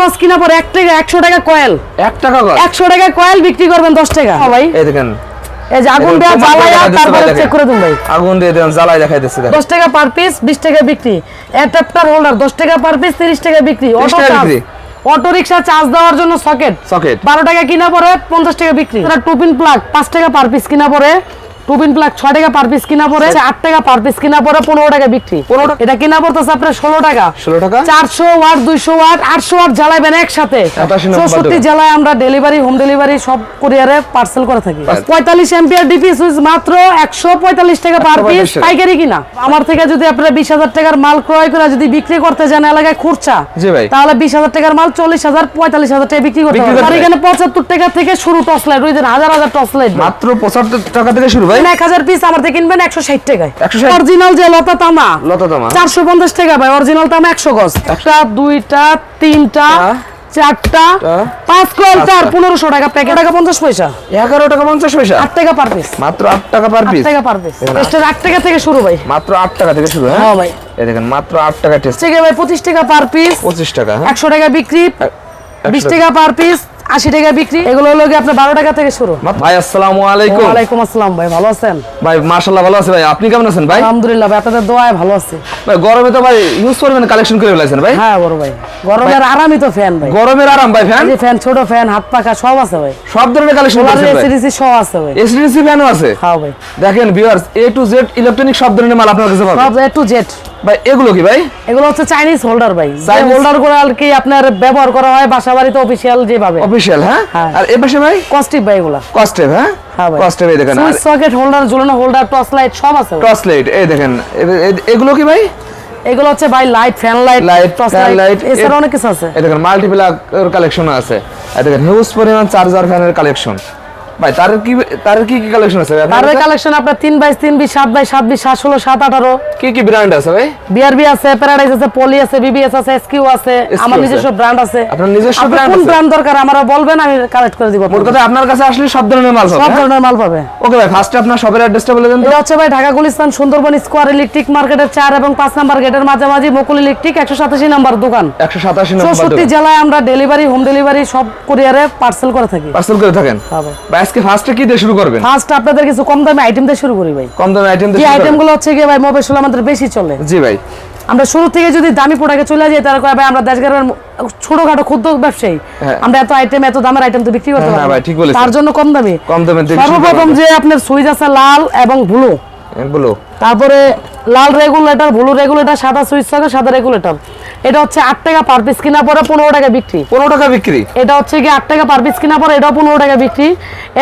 গজ কিনা পরে এক টাকা একশো টাকা কয়েল। এক টাকা একশো টাকা কয়েল বিক্রি করবেন দশ টাকা। হ্যাঁ ভাই। এই দেখেন। এই যে আগুন করে জ্বালায়া তারপরে চেক করে দিন ভাই। আগুন দিয়ে দেন জ্বালাই দেখাই দিচ্ছে দেখেন। দশ টাকা পার পিস বিশ টাকা বিক্রি। অ্যাডাপ্টার হোল্ডার দশ টাকা পার পিস তিরিশ টাকা বিক্রি। 30 অটো চার্জ বিক্রি। অটো রিক্সা চার্জ দেওয়ার জন্য সকেট সকেট বারো টাকা কিনা পরে পঞ্চাশ টাকা বিক্রি। টুপিন প্লাগ পাঁচ টাকা পার পিস কিনা পরে প্লাগ ছয় টাকা পার পিস কিনা পরে আট টাকা পার পিস কিনা পরে পনেরো টাকা বিক্রি। 15 এটা কিনা পড়তেছে আপনার ষোলো টাকা। ষোলো টাকা? চারশো ওয়াট দুইশো ওয়াট আটশো ওয়াট জ্বালাবেন একসাথে। চৌষট্টি জেলায় আমরা ডেলিভারি হোম ডেলিভারি সব কুরিয়ারে পার্সেল করে থাকি। আচ্ছা। পঁয়তাল্লিশ এম্পিয়ার ডিপি সুইচ মাত্র একশো পঁয়তাল্লিশ টাকা পার পিস পাইকারি কিনা। আমার থেকে যদি আপনারা বিশ হাজার টাকার মাল ক্রয় করে যদি বিক্রি করতে যান এলাকায় খুরচা তাহলে বিশ হাজার টাকার মাল চল্লিশ হাজার পঁয়তাল্লিশ হাজার টাকা বিক্রি করতে আর এখানে পঁচাত্তর টাকা থেকে শুরু টস লাইট ওই দিন হাজার হাজার টস লাইট। মাত্র পঁচাত্তর টাকা থেকে শুরু ভাই? এক হাজার পিস আমার থেকে কিনবেন একশো ষাট টাকায়। অরিজিনাল যে লতা তামা লতা তামা। চারশো পঞ্চাশ টাকা ভাই অরিজিনাল তামা একশো গজ। একটা দুইটা তিনটা চারটা পাঁচ কয়েল পনেরোশো টাকা প্যাকেট টাকা পঞ্চাশ পয়সা। এগারো টাকা পঞ্চাশ পয়সা? আট টাকা পার পিস মাত্র আট টাকা পার পিস টাকা পার পিস টেস্টের আট টাকা থেকে শুরু ভাই। মাত্র আট টাকা থেকে শুরু হ্যাঁ? হ্যাঁ ভাই। এই দেখেন মাত্র আট টাকা টেস্ট ঠিক ভাই পঁচিশ টাকা পার পিস পঁচিশ টাকা হ্যাঁ? একশো টাকা বিক্রি। বিশ। টাকা পার পিস আশি টাকা বিক্রি এগুলো হলো গিয়ে আপনার বারো টাকা থেকে শুরু। ভাই আসসালামু আলাইকুম। ওয়ালাইকুম আসসালাম ভাই ভালো আছেন? ভাই মাশাআল্লাহ ভালো আছে ভাই। আপনি কেমন আছেন ভাই? আলহামদুলিল্লাহ ভাই আপনাদের দোয়ায় ভালো আছি। ভাই গরমে তো ভাই ইউজ করবেন কালেকশন করে ফেলাইছেন ভাই। হ্যাঁ বড় ভাই। গরমের আরামই তো ফ্যান ভাই। গরমের আরাম ভাই ফ্যান এই ফ্যান ছোট ফ্যান হাত পাখা সব আছে ভাই। সব ধরনের কালেকশন করেছেন ভাই। এসিডিসি সব আছে ভাই। এসডিসি ফ্যানও আছে? হ্যাঁ ভাই। দেখেন viewers A to Z electronic সব ধরনের মাল আপনার কাছে পাবেন। সব এ টু জেড ভাই এগুলো কি ভাই? এগুলো হচ্ছে চাইনিজ হোল্ডার ভাই। হোল্ডারগুলো আর কি আপনার ব্যবহার করা হয় বাসা বাড়িতে অফিসিয়াল যেভাবে। অফিশিয়াল হ্যাঁ? হ্যাঁ। আর এ পাশে ভাই? কস্টিক ভাই এগুলা। কস্টেপ হ্যাঁ? হ্যাঁ এই দেখেন। সুইচ সকেট হোল্ডার ঝুলানো হোল্ডার টর্চ লাইট সব আছে টর্চ লাইট এই দেখেন। এ- এ- এগুলো কি ভাই? এগুলো হচ্ছে ভাই light fan light light torch light এছাড়া অনেক কিছু আছে। এই দেখেন কালেকশন আছে। এই দেখেন হিউজ পরিমাণ চার্জার ফ্যানের কালেকশন ভাই তার কি তার কি কি কালেকশন আছে কাছে? কালেকশন আপনার তিন বাইশ তিন বিশ সাত বাইশ সাত বিশ সাত ষোলো সাত আঠারো। কি কি ব্র্যান্ড আছে ভাই? বিআরবি আছে প্যারাডাইস আছে পলি আছে বিবিএস আছে এসকিউ আছে আমার নিজস্ব ব্র্যান্ড আছে। আপনার নিজস্ব brand কোন ব্র্যান্ড দরকার? আমরা বলবেন আমি কালেক্ট করে দিব মোট কথা আপনার কাছে আসলে সব ধরনের মাল সব ধরনের মাল পাবে। ওকে ভাই ফার্স্টে আপনার শপের অ্যাড্রেসটা বলে দেন তো। এটা হচ্ছে ভাই ঢাকা গুলিস্তান সুন্দরবন স্কোয়ার ইলেকট্রিক মার্কেটের চার এবং পাঁচ নাম্বার গেটের মাঝামাঝি মুকুল ইলেকট্রিক একশো সাতাশি নাম্বার দোকান। একশো সাতাশি নম্বর চৌষট্টি জেলায় আমরা ডেলিভারি হোম ডেলিভারি সব কুরিয়ারে পার্সেল করে থাকি। পার্সেল করে থাকেন? হ্যাঁ ভাই আজকে ফার্স্টে কি দিয়ে শুরু করবেন? ফার্স্ট আপনাদের কিছু কম দামে আইটেম দিয়ে শুরু করি ভাই। কম দামে আইটেম দিয়ে আইটেমগুলো হচ্ছে কি ভাই মোবাইল আমাদের বেশি চলে। জি ভাই। আমরা শুরু থেকে যদি দামি প্রোডাক্টে চলে যাই তাহলে কয় ভাই আমরা দেশগারের ছোটখাটো ক্ষুদ্র ব্যবসায়ী। হ্যাঁ। আমরা এত আইটেম এত দামের আইটেম তো বিক্রি করতে পারি না। ভাই, ঠিক বলেছেন। তার জন্য কম দামে। কম দামে সর্বপ্রথম যে আপনার সুইচ আছে লাল এবং ব্লু। এগুলো তারপরে লাল রেগুলেটর ব্লু রেগুলেটর সাদা সুইচ থাকে সাদা রেগুলেটর। এটা হচ্ছে আট টাকা পার পিস কিনা পরে পনেরো টাকা বিক্রি। পনেরো টাকা বিক্রি? এটা হচ্ছে কি আট টাকা পার পিস কিনা পরে এটাও পনেরো টাকা বিক্রি।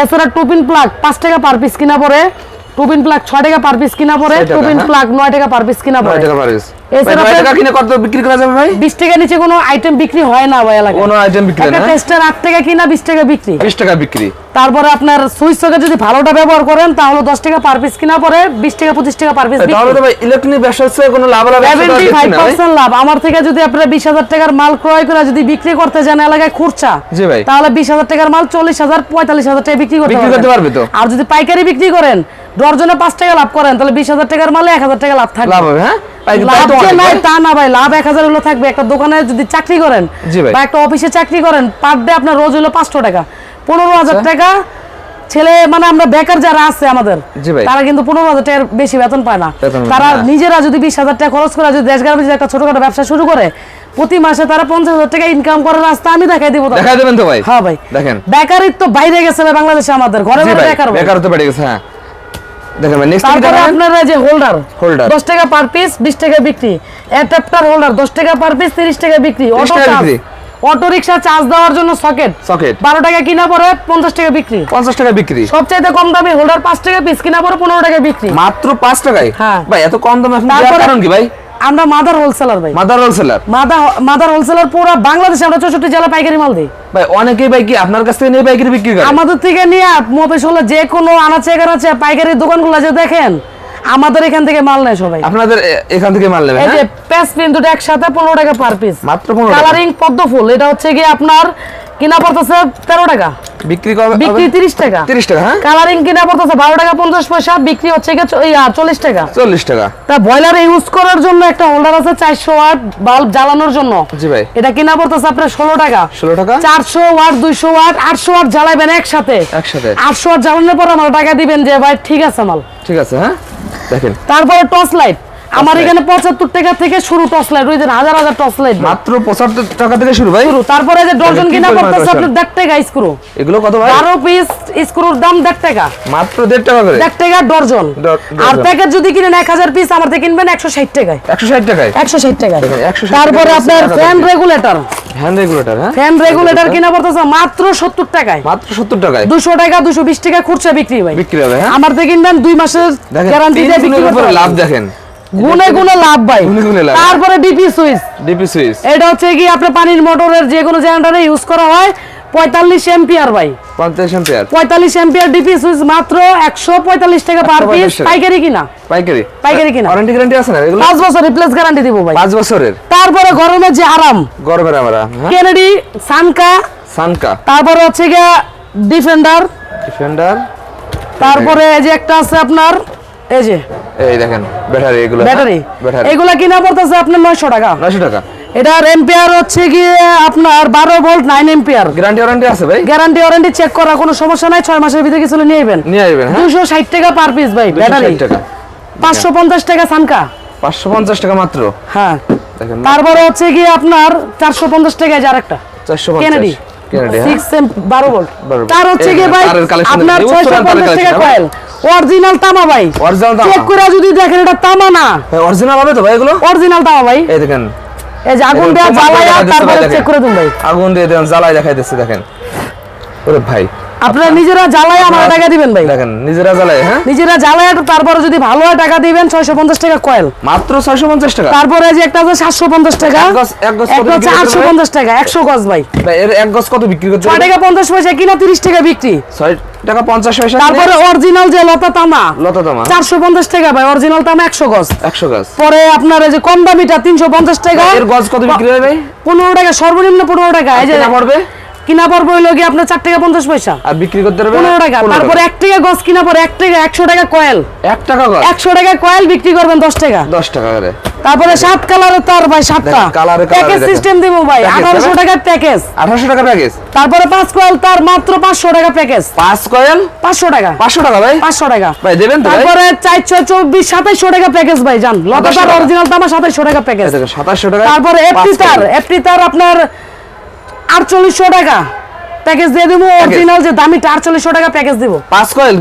এছাড়া টুপিন প্লাগ পাঁচ টাকা পার পিস কিনা পরে টুপিন প্লাগ ছয় টাকা পার পিস কিনা পরে টাকা, টুপিন হ্যাঁ। প্লাগ নয় টাকা পার পিস কিনা নয় পরে টাকা পারিস এছাড়া নয় টাকা কিনে কত বিক্রি করা যাবে ভাই? বিশ টাকা নিচে কোনো আইটেম বিক্রি হয় না ভাই এলাকায়। কোনো আইটেম বিক্রি না টেস্টার আট টাকা কিনা বিশ টাকা বিক্রি। বিশ টাকা বিক্রি। তারপরে আপনার সুইচ সকেট যদি ভালোটা ব্যবহার করেন তাহলে দশ টাকা পার পিস কিনা পরে বিশ টাকা পঁচিশ টাকা পার পিস তাহলে তো ভাই ইলেকট্রনিক ব্যবসা হচ্ছে কোনো লাভ লাভ সেভেন্টি ফাইভ পার্সেন্ট লাভ। আমার থেকে যদি আপনারা বিশ হাজার টাকার মাল ক্রয় করে যদি বিক্রি করতে যান এলাকায় খুরচা জি ভাই। তাহলে বিশ হাজার টাকার মাল চল্লিশ হাজার পঁয়তাল্লিশ হাজার টাকা বিক্রি করতে। পারবে তো। আর যদি পাইকারি বিক্রি করেন ডর্জনে পাঁচ টাকা লাভ করেন তাহলে বিশ হাজার টাকার মালে এক হাজার টাকা লাভ থাকবে। লাভ হবে হ্যাঁ? তো নাই না ভাই লাভ এক হাজার হলো থাকবে। একটা দোকানে যদি চাকরি করেন বা একটা অফিসে চাকরি করেন পার ডে আপনার রোজ হলো পাঁচশো টাকা। পনেরো হাজার আচ্ছা। টাকা ছেলে মানে আমরা বেকার যারা আছে আমাদের তারা কিন্তু পনেরো হাজার টাকার বেশি বেতন পায় না। তারা নিজেরা যদি বিশ হাজার টাকা খরচ করে যদি দেশ গ্রামে যদি একটা ছোটখাটো ব্যবসা শুরু করে প্রতি মাসে তারা পঞ্চাশ হাজার টাকা ইনকাম করার রাস্তা আমি দেখাই দিব দেখাই দেবেন তো ভাই? হ্যাঁ ভাই। দেখেন। বেকারিত্ব বাইরে গেছে বাংলাদেশে আমাদের। ঘরে ঘরে বেকার ভাই। বেকার হতে পেরে গেছে হ্যাঁ। দেখেন নেক্সট তারপরে দেখাবেন যে হোল্ডার Holder। দশ টাকা পার পিস বিশ টাকা বিক্রি। অ্যাডাপ্টার হোল্ডার টাকা পার পিস তিরিশ টাকা বিক্রি। Auto charge auto rickshaw charge দেওয়ার জন্য সকেট সকেট বারো টাকা কিনা পরে পঞ্চাশ টাকা বিক্রি। পঞ্চাশ টাকা বিক্রি। সবচাইতে কম দামে হোল্ডার পাঁচ টাকা পিস কিনা পরে পনেরো টাকা বিক্রি। মাত্র পাঁচ টাকায়? হ্যাঁ। ভাই এত কম দামে কারণ কি ভাই? আমরা মাদার হোলসেলার ভাই। Mother wholesaler? মাদা মাদার হোলসেলার পুরো বাংলাদেশে আমরা চৌষট্টি জেলা পাইকারি মাল দিই। ভাই অনেকেই ভাই কি আপনার কাছ থেকে নিয়ে পাইকারি বিক্রি করে? আমাদের থেকে নিয়ে মোপেশ হলে যে কোনো আনাচে কানাচে পাইকারি দোকানগুলো যে দেখেন আমাদের এখান থেকে মাল নেয় সবাই। আপনাদের এখান থেকে মাল নেবেন এই যে? পেস পিন দুটো একসাথে পনেরো টাকা পার পিস মাত্র 15 টাকা। কালারিং পদ্ম ফুল এটা হচ্ছে গিয়ে আপনার কিনা পড়তেছে তেরো টাকা। বিক্রি কবে বিক্রি তিরিশ টাকা। তিরিশ টাকা হ্যাঁ? কালারিং কিনা পড়তেছে বারো টাকা পঞ্চাশ পয়সা বিক্রি হচ্ছে চল্লিশ টাকা। চল্লিশ টাকা। তা বয়লার ইউজ করার জন্য একটা হোল্ডার আছে চারশো ওয়াট বাল্ব জ্বালানোর জন্য। জি ভাই। এটা কিনা পড়তেছে আপনার ষোলো টাকা। ষোলো টাকা? চারশো ওয়াট দুইশো ওয়াট আটশো ওয়াট জ্বালাবেন একসাথে। একসাথে। আটশো ওয়াট জ্বালানোর পর আমার টাকা দিবেন যে ভাই ঠিক আছে মাল। ঠিক আছে হ্যাঁ? দেখেন। তারপরে টর্চ লাইট আমার এখানে পঁচাত্তর টাকা থেকে শুরু টর্চ লাইট ওই যে হাজার হাজার টর্চ লাইট মাত্র পঁচাত্তর টাকা থেকে শুরু ভাই। শুরু তারপরে যে ডজন কিনা পড়তেছে? আপনার দেড় টাকা স্ক্রু এগুলো কত ভাই? বারো পিস স্ক্রুর দাম দেড় টাকা। মাত্র দেড় টাকা করে? দেড় টাকা ডর্জন আর প্যাকেট যদি কিনেন এক হাজার পিস আমার থেকে কিনবেন একশো ষাট টাকায়। একশো ষাট টাকায়? একশো ষাট টাকায়। দেখেন, 160 তারপরে আপনার ফ্যান রেগুলেটর হ্যান্ড রেগুলেটর হ্যাঁ? ফ্যান রেগুলেটর কিনা পড়তেছে মাত্র সত্তর টাকায়। মাত্র সত্তর টাকায়? দুশো টাকা দুশো বিশ টাকা খুচরা বিক্রি ভাই বিক্রি হবে হ্যাঁ? আমার থেকে কিনবেন দুই মাসের গ্যারান্টি দিয়ে বিক্রি পারবেন। লাভ দেখেন। গুনে গুনে লাভ ভাই। তারপরে ডিপি সুইচ ডিপি সুইচ এটা হচ্ছে কি আপনার পানির মোটরের যে কোনো জেনারেটরে ইউজ করা হয় পঁয়তাল্লিশ এম্পিয়ার ভাই। পঞ্চাশ এম্পিয়ার পঁয়তাল্লিশ এম্পিয়ার ডিপি সুইচ মাত্র একশো পঁয়তাল্লিশ টাকা পার পিস পাইকারি কিনা? পাইকারি। পাইকারি কিনা। ওয়ারেন্টি গ্যারান্টি আছে না পাঁচ বছর রিপ্লেস গ্যারান্টি দিব ভাই। পাঁচ বছরের। তারপরে গরমের যে আরাম। গরমের আমরা কেনেডি সানকা সানকা তারপরে হচ্ছে গিয়ে ডিফেন্ডার ডিফেন্ডার তারপরে এই যে একটা আছে আপনার এই যে। এই দেখেন ব্যাটারি এগুলো ব্যাটারি। ব্যাটারি। এগুলা কিনা পড়তেছে আপনার নয়শো টাকা। নয়শো টাকা। এটার এম্পিয়ার হচ্ছে গিয়ে আপনার বারো volt nine ampere guarantee warranty আছে ভাই? গ্যারান্টি ওয়ারেন্টি চেক করা কোনো সমস্যা নাই ছয় মাসের ভিতরে কিছু নিয়ে নেবেন। নিয়ে আসবেন হ্যাঁ? দুশো ষাট টাকা পার পিস ভাই ব্যাটারি। 260 টাকা। পাঁচশো পঞ্চাশ টাকা সানকা। পাঁচশো পঞ্চাশ টাকা মাত্র? হ্যাঁ। দেখেন। তারপরে হচ্ছে গিয়ে আপনার চারশো পঞ্চাশ টাকায় যার একটা চারশো কেনেডি কেনেডি হ্যাঁ? সিক্স এম বারো ভোল্ট। তার হচ্ছে গিয়ে ভাই আপনার দেখেন, ছয়শো উত্তরায়ণ তারের পঞ্চাশ টাকা কয়েল অরিজিনাল তামা ভাই। অরিজিনাল তামা। চেক করে যদি দেখেন এটা তামা না। অরিজিনাল হবে তো ভাই এগুলো? অরিজিনাল তামা ভাই। এই দেখেন। এই যে আগুন দেয়া জ্বালায় তারপরে চেক। করে দিন ভাই। আগুন দিয়ে দেন জ্বালায় দেখাইতেছে দেখেন। ওরে ভাই। আপনারা নিজেরা জ্বালায় আমার টাকা দিবেন ভাই। দেখেন নিজেরা জ্বালাই হ্যাঁ? নিজেরা জ্বালায় তারপরে যদি ভালো হয় টাকা দিবেন ছয়শো পঞ্চাশ টাকা কয়েল মাত্র ছয়শো পঞ্চাশ টাকা? তারপরে যে একটা আছে সাতশো পঞ্চাশ টাকা এক গজ- এক গজ কত একটা হচ্ছে বিক্রি করতে আটশো হবে? পঞ্চাশ টাকা একশো গজ ভাই। ভাই, এর এক গজ কত বিক্রি ছয় হবে? টাকা পঞ্চাশ পয়সা কিনা তিরিশ টাকা বিক্রি। ছয় টাকা পঞ্চাশ পয়সা তারপরে অরিজিনাল যে লতা তামা লতা তোমা। চারশো পঞ্চাশ টাকা ভাই অরিজিনাল তামা একশো গজ। একশো গাছ পরে আপনার এই যে কম দামিটা তিনশো পঞ্চাশ টাকা। এর গজ কত বিক্রি হয় ভাই? পনেরো টাকা সর্বনিম্ন পনেরো টাকা। এই যে পড়বে? কিনা পড়বে হইল কি আপনার চার টাকা পঞ্চাশ পয়সা। আর বিক্রি করতে পারবে পনেরো টাকা। তারপরে এক টাকা গজ কিনা পরে এক টাকা একশো টাকা কয়েল। এক টাকা একশো টাকা কয়েল বিক্রি করবেন দশ টাকা। দশ টাকা করে। তারপরে সাত কালারের তার ভাই সাতটা। প্যাকেজ সিস্টেম দিব ভাই আঠারোশো টাকার প্যাকেজ। আঠারোশো টাকা প্যাকেজ? তারপরে পাঁচ কয়েল তার মাত্র পাঁচশো টাকা প্যাকেজ। পাঁচ কয়েল? পাঁচশো টাকা। পাঁচশো টাকা ভাই? পাঁচশো টাকা। ভাই দেবেন তারপরে চার ছয় চব্বিশ সাতাইশশো টাকা প্যাকেজ ভাই জান। লতা 2700 তার টাকা। অরিজিনাল দাম সাতাইশশো টাকা প্যাকেজ। সাতাশশো টাকা তারপরে এফটি তার এফটি তার আপনার আটচল্লিশশো টাকা। প্যাকেজ দিয়ে দিবো অরিজিনাল যে দামিটা আটচল্লিশশো টাকা প্যাকেজ দিবো। পাঁচ কয়েল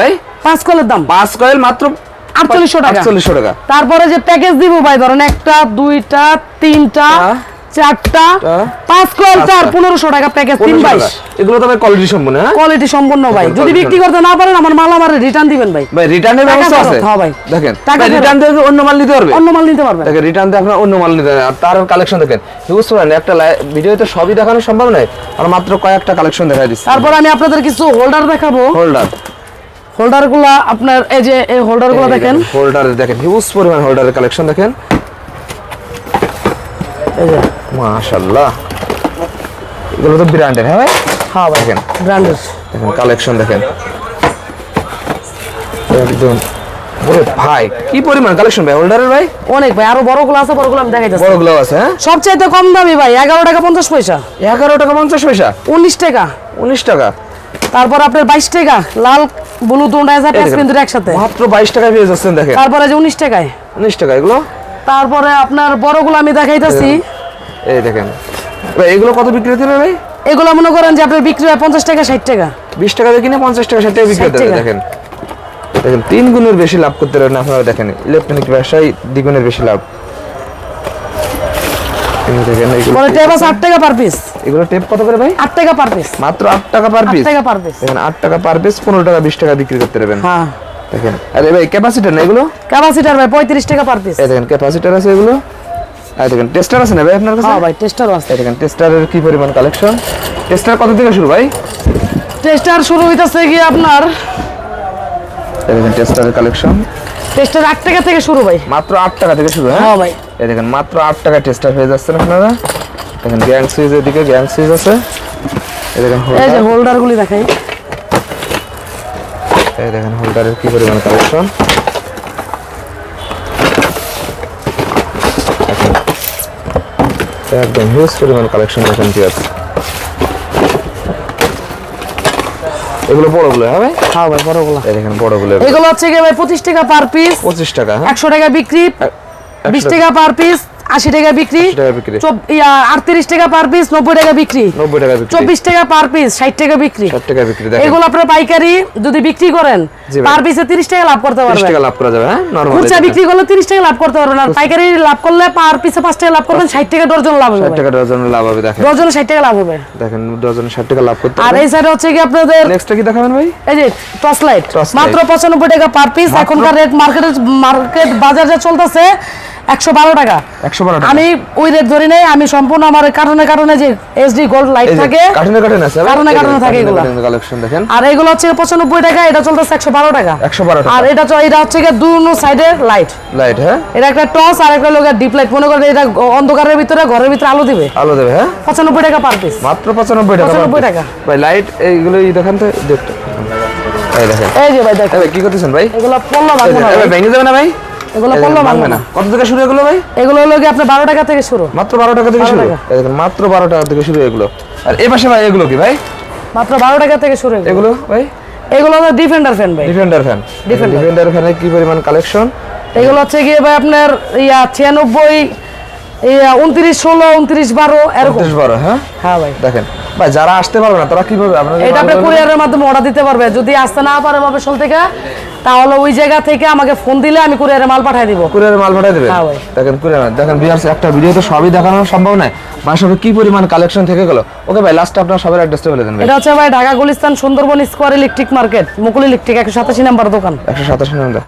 ভাই? পাঁচ কয়েলের দাম। পাঁচ কয়েল মাত্র 4800 টাকা। আটচল্লিশশো টাকা। তারপরে যে প্যাকেজ দিব ভাই ধরেন একটা দুইটা তিনটা হ্যাঁ। চারটা হ্যাঁ। পাঁচ পাঁচটা। পনেরোশো টাকা প্যাকেজ তিন বাইশ। এগুলো তো ভাই কোয়ালিটি সম্পূর্ণ হ্যাঁ? কোয়ালিটি সম্পূর্ণ ভাই। যদি বিক্রি করতে না পারেন আমার মাল আমার রিটার্ন দিবেন ভাই। ভাই রিটার্নের ব্যবস্থা আছে। হ্যাঁ ভাই। দেখেন টাকা রিটার্ন দিয়ে অন্য মাল নিতে পারবে। অন্য মাল নিতে পারবেন দেখেন রিটার্ন দিয়ে অন্য মাল নিতে পারবেন আর তার কালেকশন দেখেন বুঝতে পারেন একটা ভিডিওতে সবই দেখানো সম্ভব নয় আর মাত্র কয়েকটা কালেকশন দেখা দিচ্ছে। তারপর আমি আপনাদের কিছু হোল্ডার দেখাবো। হোল্ডার হোল্ডারগুলা আপনার এই যে এই হোল্ডারগুলো দেখেন। হোল্ডার দেখেন হিউজ পরিমাণ হোল্ডারের কালেকশন দেখেন। এই যে। মাশাআল্লাহ। এগুলো তো ব্র্যান্ডের হ্যাঁ ভাই? হ্যাঁ ভাই দেখেন। ব্র্যান্ডের দেখেন কালেকশন দেখেন। একদম। ওরে ভাই কি পরিমাণ কালেকশন ভাই হোল্ডারের ভাই? অনেক ভাই আরও বড় আছে বড় আমি দেখাইতেছি। বড়গুলো আছে হ্যাঁ? সবচাইতে কম দামি ভাই এগারো টাকা পঞ্চাশ পয়সা। এগারো টাকা পঞ্চাশ পয়সা? উনিশ টাকা। উনিশ টাকা। তারপর আপনার বাইশ টাকা লাল ব্লু দুটা একসাথে। মাত্র বাইশ টাকায় পেয়ে যাচ্ছেন দেখেন। তারপরে যে উনিশ টাকায়। উনিশ টাকা এগুলো? তারপরে আপনার বড়গুলো আমি দেখাইতেছি। এই দেখেন। এগুলো কত বিক্রি হতে ভাই? এগুলো মনে করেন যে আপনার বিক্রি হয় পঞ্চাশ টাকা ষাট টাকা। বিশ টাকা দিয়ে কিনে পঞ্চাশ টাকা ষাট টাকা বিক্রি 60 হতে দেখেন। দেখেন তিন গুণের বেশি লাভ করতে পারেন আপনারা দেখেন। ইলেকট্রনিক ব্যবসায় দ্বিগুণের বেশি লাভ। টেপ আছে আট টাকা পার পিস। এগুলো টেপ কত করে ভাই? আট টাকা পার পিস। মাত্র আট টাকা পার পিস। টাকা পার পিস। দেখেন আট টাকা পার পিস পনেরো টাকা বিশ টাকা বিক্রি করতে পারবেন। হ্যাঁ। দেখেন। আরে ভাই ক্যাপাসিটার না এগুলো? ক্যাপাসিটার ভাই পঁয়ত্রিশ টাকা পার পিস এই দেখেন ক্যাপাসিটার আছে এগুলো। আর দেখেন টেস্টার আছে না ভাই আপনার কাছে? হ্যাঁ ভাই টেস্টারও আছে। দেখেন টেস্টারের কি পরিমাণ কালেকশন টেস্টার কত থেকে শুরু ভাই? টেস্টার শুরু হইতেছে গিয়ে আপনার? এই দেখেন টেস্টারের কালেকশন টেস্টার আট টাকা থেকে শুরু ভাই। মাত্র আট টাকা থেকে শুরু হ্যাঁ? হ্যাঁ ভাই। এই দেখেন মাত্র আট টাকা টেস্টার হয়ে যাচ্ছেন আপনারা। দেখেন গ্যাং সুইচ এদিকে গ্যাং সুইচ আছে। এই দেখেন এই যে হোল্ডার হোল্ডার গুলি দেখাই। এই দেখেন হোল্ডারের কি পরিমাণ কালেকশন? একদম হিউজ পরিমাণ কালেকশন এখান থেকে আছে এগুলো বড়গুলো হ্যাঁ ভাই? হ্যাঁ ভাই বড়গুলো। এই দেখেন বড়গুলো এগুলো। হচ্ছে গিয়ে ভাই পঁচিশ টাকা পার পিস পঁচিশ টাকা হ্যাঁ। একশো টাকা বিক্রি একশো বিশ টাকা পার পিস আশি টাকা বিক্রি 80 টাকা বিক্রি। আটত্রিশ টাকা পার পিস নব্বই টাকা বিক্রি। নব্বই টাকা বিক্রি। চব্বিশ টাকা পার পিস ষাট টাকা বিক্রি। ষাট টাকা বিক্রি এগুলো আপনার পাইকারি যদি বিক্রি করেন পার পিসে তিরিশ টাকা লাভ করতে পারবেন। টাকা লাভ করা যাবে হ্যাঁ? নর্মাল খুচরা বিক্রি করলে তিরিশ টাকা লাভ করতে পারবেন আর পাইকারি লাভ করলে পার পিসে পাঁচ টাকা লাভ করবেন ষাট টাকা ডর্জন লাভ হবে। ষাট টাকা ডজন লাভ হবে দেখেন। ডর্জনে ষাট টাকা লাভ হবে। দেখেন ডজনে ষাট টাকা লাভ করতে আর এই সাইডে হচ্ছে কি আপনাদের নেক্সটটা কি দেখাবেন ভাই? এই যে টর্চ লাইট মাত্র। পঁচানব্বই টাকা পার পিস এখনকার রেট মার্কেটে মার্কেট বাজারে চলতেছে একশো বারো টাকা। একশো বারো আমি ওই রেট ধরি নাই আমি সম্পূর্ণ আমার কারণে কারণে যে এসডি গোল্ড লাইট থাকে কার্টুনে কার্টুনে আছে কার্টুনে কার্টুনে থাকে এগুলো। কালেকশন দেখেন। আর এগুলো হচ্ছে পঁচানব্বই টাকা এটা চলতেছে একশো বারো টাকা। একশো বারো আর এটা এটা হচ্ছে দুনো সাইডের লাইট লাইট হ্যাঁ? এটা একটা টস আর একটা লোকের ডিপ লাইট মনে করেন এটা অন্ধকারের ভিতরে ঘরের ভিতরে আলো দিবে। আলো দেবে হ্যাঁ? পঁচানব্বই টাকা পার পিস মাত্র পঁচানব্বই টাকা 95 টাকা। ভাই লাইট এইগুলো এই দেখান তো দেখতে। এই দেখেন। এই যে ভাই দেখ এই ভাই কি করতেছেন ভাই? এগুলো ভাই ভাই। ভেঙে যাবে না ভাই? এগুলো এই পল্ল দেখেন, ভাঙবো ভাঙবে না। না কত থেকে শুরু এগুলো ভাই? এগুলো হলো কি আপনার বারো টাকা থেকে শুরু। মাত্র বারো টাকা থেকে শুরু। দেখেন মাত্র বারো টাকা থেকে শুরু এগুলো। আর এই পাশে ভাই এগুলো কি ভাই? মাত্র বারো টাকা থেকে শুরু এগুলো। এগুলো ভাই? এগুলো হলো ডিফেন্ডার ফ্যান ভাই। ডিফেন্ডার ফ্যান ডিফেন্ডার ফ্যানের কি পরিমাণ কালেকশন এগুলো হচ্ছে গিয়ে ভাই আপনার ইয়া ছিয়ানব্বই ইয়া উনত্রিশ ষোলো উনত্রিশ বারো এরকম। পঞ্চাশ বারো হ্যাঁ? হ্যাঁ ভাই। দেখেন ভাই যারা আসতে পারবে না তারা কীভাবে আপনাদের এটা আপনি কুরিয়ারের মাধ্যমে অর্ডার দিতে পারবে। যদি আসতে না পারে থেকে তাহলে ওই জায়গা থেকে আমাকে ফোন দিলে আমি কুরিয়ারে মাল পাঠিয়ে দিব। কুরিয়ারে মাল পাঠিয়ে দেবেন? হ্যাঁ দেখেন কুরিয়ার দেখেন বিহার একটা ভিডিও তো সবই দেখানো সম্ভব নয়। মানে কি পরিমাণ কালেকশন থেকে গেল? ওকে ভাই লাস্ট আপনার সবার অ্যাড্রেসটা বলে দেন ভাই। এটা হচ্ছে ভাই Dhaka Gulistan Sundarban square electric market Mukul electric একশো সাতাশি নাম্বার দোকান। একশো নাম্বার নম্বর।